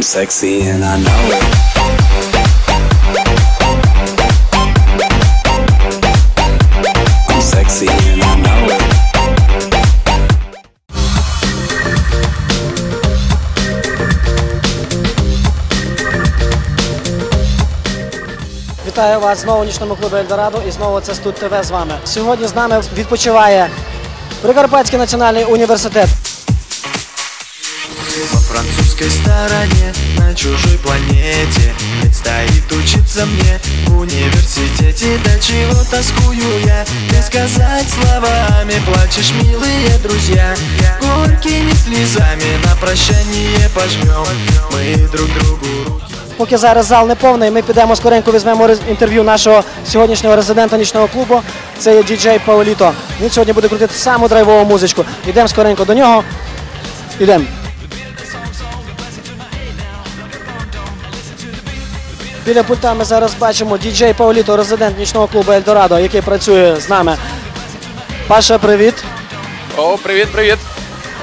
I'm sexy and I know it. Вітаю вас знову у нічному клубі Ельдорадо і знову це Студ ТВ з вами. Сьогодні з нами відпочиває Прикарпатський національний університет. Французской стороне, на чужой планете Предстоит учиться мне в университете До чего тоскую я, не сказать словами Плачешь, милые друзья, горькими слезами На прощание пожмем мы друг другу руки Поки зараз зал не повний, ми підемо скоренько візьмемо інтерв'ю нашого сьогоднішнього резидента нічного клубу. Це є діджей Паоліто. Він сьогодні буде крутити саму драйвову музичку. Йдемо скоренько до нього. Йдемо. Біля пульта ми зараз бачимо діджей Паоліто, резидент нічного клубу Ельдорадо, який працює з нами. Паша, привіт. О, привіт, привіт.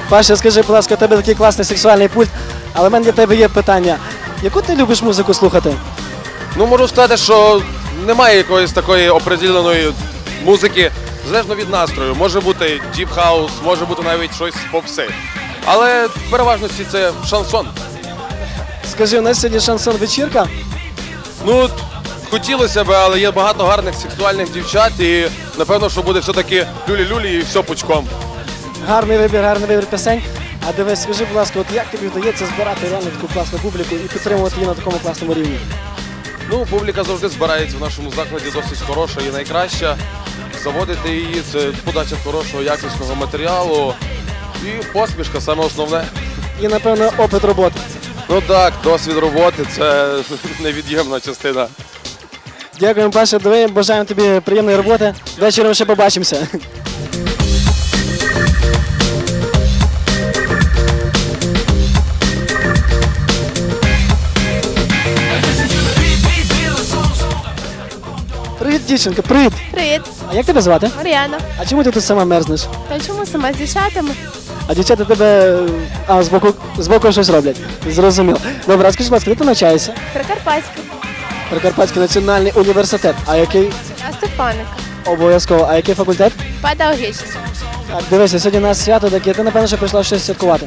Паша, скажи, будь ласка, у тебе такий класний сексуальний пульт, але в мене для тебе є питання. Яку ти любиш музику слухати? Ну можу сказати, що немає якоїсь такої определеної музики, залежно від настрою. Може бути діп хаус, може бути навіть щось попси. Але в переважності це шансон. Скажи, у нас сьогодні шансон вечірка. Ну, хотілося б, але є багато гарних сексуальних дівчат, і напевно, що буде все-таки люлі-люлі і все пучком. Гарний вибір, гарний вибір пісень. А дивись, скажи, будь ласка, от як тобі вдається збирати реально таку класну публіку і підтримувати її на такому класному рівні? Ну, публіка завжди збирається в нашому закладі досить хороша і найкраща. Заводити її це подача хорошого якісного матеріалу і посмішка саме основне. І, напевно, опит роботи. Ну так, досвід роботи це невід'ємна частина. Дякуємо, Паша. Давай бажаємо тобі приємної роботи. Вечором ще побачимося. Привіт, дівчинка, привіт. Привіт, А як тебе звати? Мар'яна. А чому ти тут сама мерзнеш? Та чому сама з дівчатами? А дівчата тебе а, з боку, з боку щось роблять. Зрозуміло. Добре, а скажи, будь ласка, де ти навчаєшся? Прикарпатська. Прикарпатський національний університет. А який Стефаника. обов'язково? А який факультет? Педагогічна. Так, дивися, сьогодні у нас свято таке, ти напевно, що прийшла щось святкувати.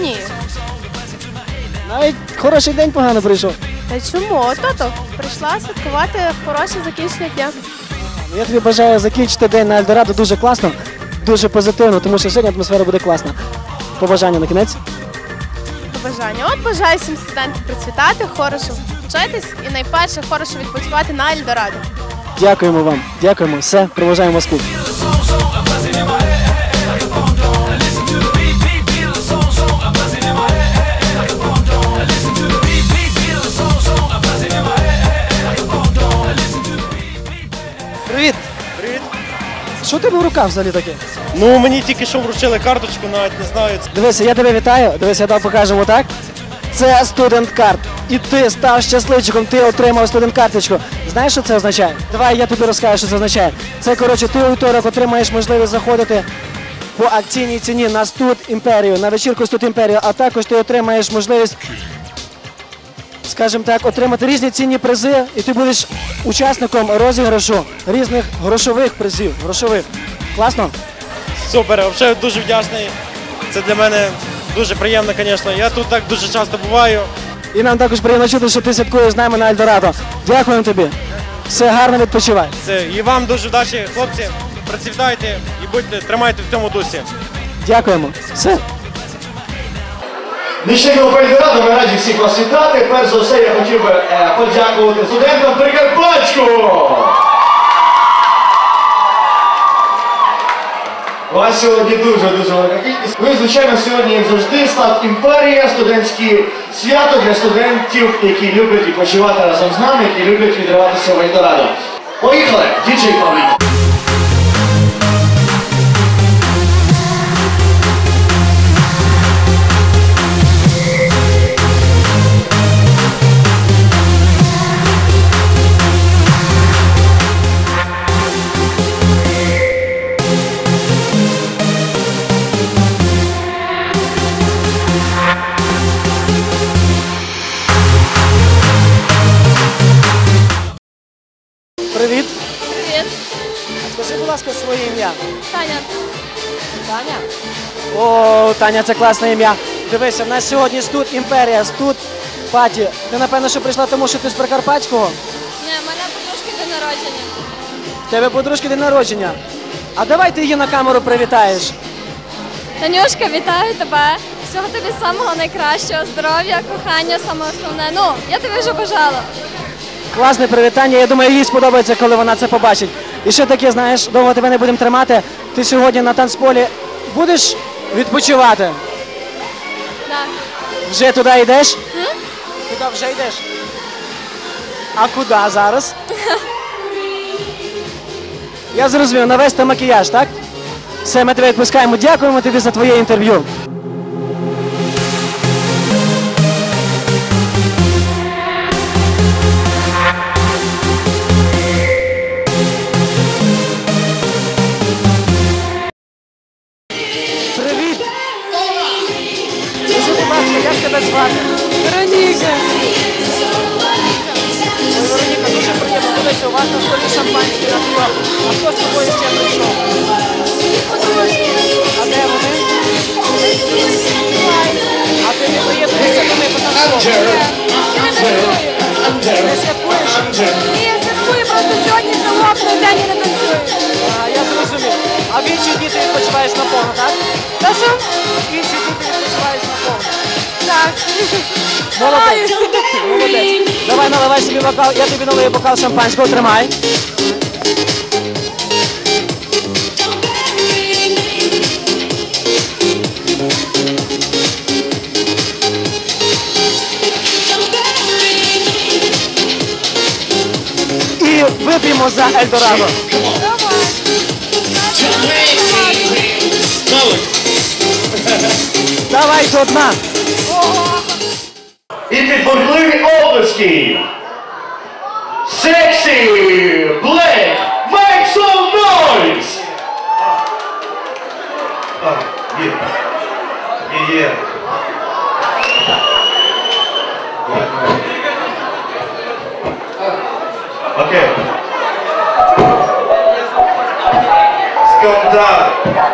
Ні. Навіть хороший день погано прийшов. Та чому? Тото прийшла святкувати хороше закінчення дня. Ну, Я тобі бажаю закінчити день на Ельдорадо дуже класно, дуже позитивно, тому що сьогодні атмосфера буде класна. Побажання на кінець. Побажання. От бажаю всім студентам процвітати, хорошо вчитись і найперше хорошо відпочивати на Ельдорадо. Дякуємо вам, дякуємо. Все, проважаємо вас клуб. Що тебе в руках взагалі таке? Ну мені тільки що вручили карточку, навіть не знаю. Дивися, я тебе вітаю. Дивися, я тобі покажемо так. Це студент карт. І ти став щасливчиком, ти отримав студент карточку. Знаєш, що це означає? Давай я тобі розкажу, що це означає. Це коротше, ти у вівторок отримаєш можливість заходити по акційній ціні на студ імперію, на вечірку студ імперію, а також ти отримаєш можливість, скажімо так, отримати різні цінні призи, і ти будеш учасником розіграшу різних грошових призів. Грошових. Класно? Супер, взагалі дуже вдячний. Це для мене дуже приємно, звісно. Я тут так дуже часто буваю. І нам також приємно чути, що ти святкуєш з нами на Ельдорадо. Дякуємо тобі. Все гарно відпочивай. Це і вам дуже вдачі, хлопці. Процвітайте і будьте, тримайте в цьому дусі. Дякуємо. Все. Нічний група Ельдорадо, ми раді всіх вас вітати. Перш за все, я хотів би е, подякувати студентам Прикарпатського. Вас сьогодні дуже-дуже велика кількість. Ви, звичайно, сьогодні, як завжди, став імперія, студентське свято для студентів, які люблять відпочивати разом з нами, які люблять відриватися в Ельдорадо. Поїхали! Діджей Павлік! Таня, це класне ім'я. Дивися, в нас сьогодні тут імперія, тут паті. Ти напевно, що прийшла тому, що ти з Прикарпатського? Ні, в мене подружки день народження. В тебе подружки день народження. А давай ти її на камеру привітаєш. Танюшка, вітаю тебе. Всього тобі самого найкращого, здоров'я, кохання, саме основне. Ну, я тобі вже бажала. Класне привітання. Я думаю, їй сподобається, коли вона це побачить. І ще таке, знаєш, довго тебе не будемо тримати. Ти сьогодні на танцполі будеш відпочивати. Так. Вже туди йдеш? Туди вже йдеш. А куди зараз? Я зрозумів, навести макіяж, так? Все, ми тебе відпускаємо. Дякуємо тобі за твоє інтерв'ю. Відпочиваєш наповну, так? Та що? Інші ти відпочиваєш наповну. Так. Молодець. Молодець. Давай наливай собі бокал, я тобі налию бокал шампанського, тримай. І вип'ємо за Ельдорадо. Давай до дна. І під бурхливі облески. Sexy Black, make some noise! Oh, yeah. Yeah, yeah. Okay. Скандал.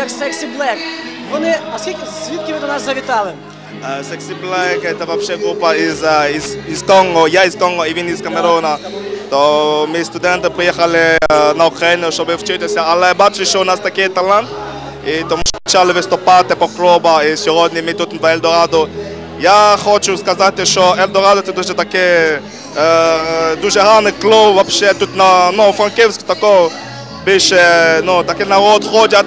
як Sexy Black. Вони, а скільки, звідки ви до нас завітали? Sexy Black это вообще группа из, а, из, из Конго, я из Конго і він із Камеруна. То ми студенти приїхали е, на Україну, щоб вчитися, але бачу, що у нас такий талант. І тому почали виступати по клубах, і сьогодні ми тут в Ельдорадо. Я хочу сказати, що Ельдорадо це дуже таке, е, дуже гарний клуб, вообще тут на ну, Франківськ такого більше, ну, такий народ ходять,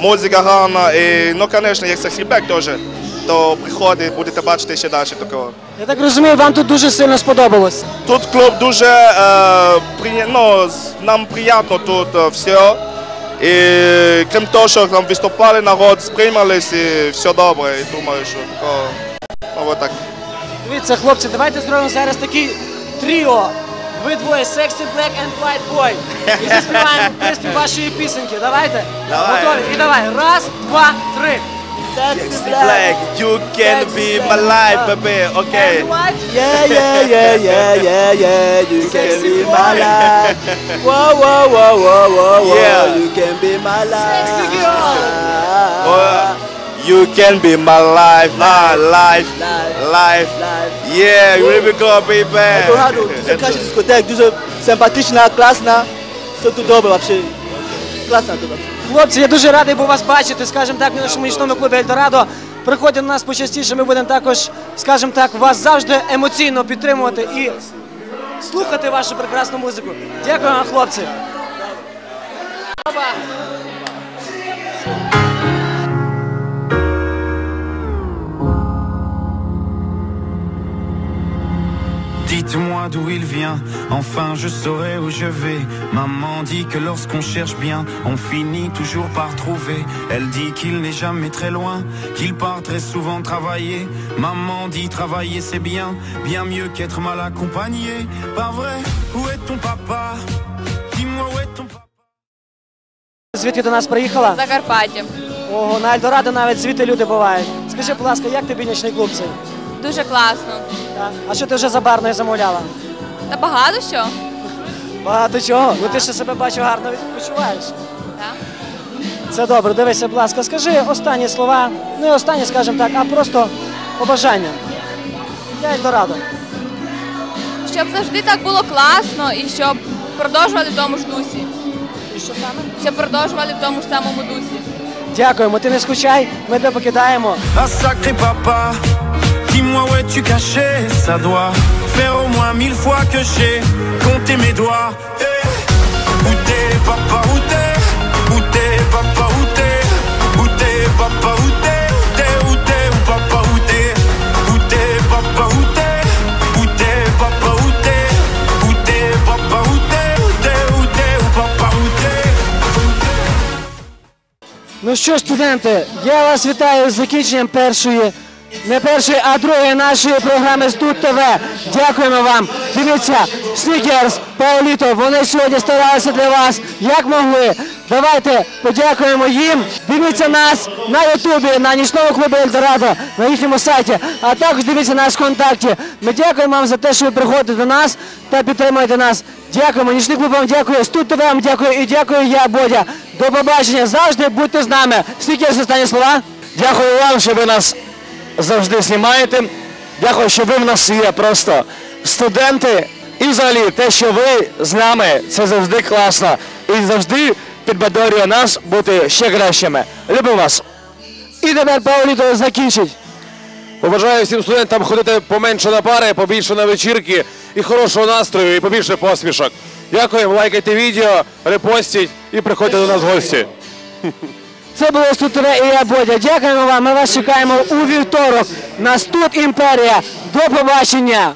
музика гарна, і, ну, звісно, Sexy Black теж. То приходить, будете бачити ще далі такого. Я так розумію, вам тут дуже сильно сподобалось. Тут клуб дуже е, приє- ну, нам приємно тут е, все. І крім того, що там виступали, народ сприймались і все добре. І думаю, що такого, ну, так. Дивіться, хлопці, давайте зробимо зараз такий тріо. Ви двоє Sexy Black and White Boy. І заспіваємо приспів вашої пісеньки. Давайте. Давай. Готові? І давай. Раз, два, три. Sexy Black, you can be my life, baby, окей. Yeah, yeah, yeah, yeah, yeah, yeah. You can be my life. Whoa, whoa, whoa, whoa, whoa, whoa. Yeah. You can be my life. Oh, You can be my life, my life, life. Life. Yeah, really go, baby. Eldorado, дуже краща дискотека, дуже симпатична, класна. Все тут добре вообще. Класна тут. Хлопці, я дуже радий був вас бачити, скажімо так, в нашому нічному клубі Ельдорадо. Приходьте до нас почастіше, ми будемо також, скажімо так, вас завжди емоційно підтримувати і слухати вашу прекрасну музику. Дякую вам, хлопці. Опа. Dites-moi d'où il vient, enfin je saurai où je vais. Maman dit que lorsqu'on cherche bien, on finit toujours par trouver. Elle dit qu'il n'est jamais très loin, qu'il part très souvent travailler. Maman dit travailler c'est bien, bien mieux qu'être mal accompagné. Pas vrai, où est ton papa Dis-moi où est ton papa Звідки до нас приїхала? Закарпаття. Ого, на Ельдорадо навіть звідти люди бувають. Скажи, будь ласка, як тобі нічний клуб цей? Дуже класно. Так. А що ти вже за барною замовляла? Та багато що? Багато чого. Ну ти ще себе бачу гарно відпочиваєш. Так. Це добре. Дивися, будь ласка, скажи останні слова. Не останні, скажімо так, а просто побажання. Я Ельдорадо. Щоб завжди так було класно і щоб продовжували в тому ж дусі. І що саме? Щоб продовжували в тому ж самому дусі. Дякуємо, ти не скучай, ми тебе покидаємо. Ah sacré papa, dis-moi où es-tu caché Ça doit faire au moins mille fois que j'ai compté mes doigts. Eh, Où t'es papa, où t'es Où t'es papa, où t'es Où t'es papa, où t'es Où t'es, où t'es, où papa, où t'es Où t'es papa, où t'es Où t'es papa, où t'es Où t'es papa, où t'es Où t'es, où t'es, où papa, où t'es Ну що, студенти, я вас вітаю з закінченням першої, не першої, а другої нашої програми Студ ТВ. Дякуємо вам. Дивіться, Снікерс, Пауліто, вони сьогодні старалися для вас, як могли. Давайте подякуємо їм. Дивіться нас на Ютубі, на нічному клубі Ельдорадо, на їхньому сайті, а також дивіться нас в контакті. Ми дякуємо вам за те, що ви приходите до нас та підтримуєте нас. Дякуємо, нічний клуб вам дякую, Студ ТВ вам дякую і дякую я, Бодя. До побачення. Завжди будьте з нами. Снікерс, останні слова. Дякую вам, що ви нас завжди знімаєте. Дякую, що ви в нас є просто студенти. І взагалі те, що ви з нами, це завжди класно. І завжди підбадорює нас бути ще кращими. Любимо вас. І тепер Пауліто закінчить. Побажаю всім студентам ходити поменше на пари, побільше на вечірки і хорошого настрою, і побільше посмішок. Дякуємо, лайкайте відео, репостіть і приходьте до нас в гості. Це було Студ і я Бодя. Дякуємо вам. Ми вас чекаємо у вівторок Нас тут Імперія. До побачення.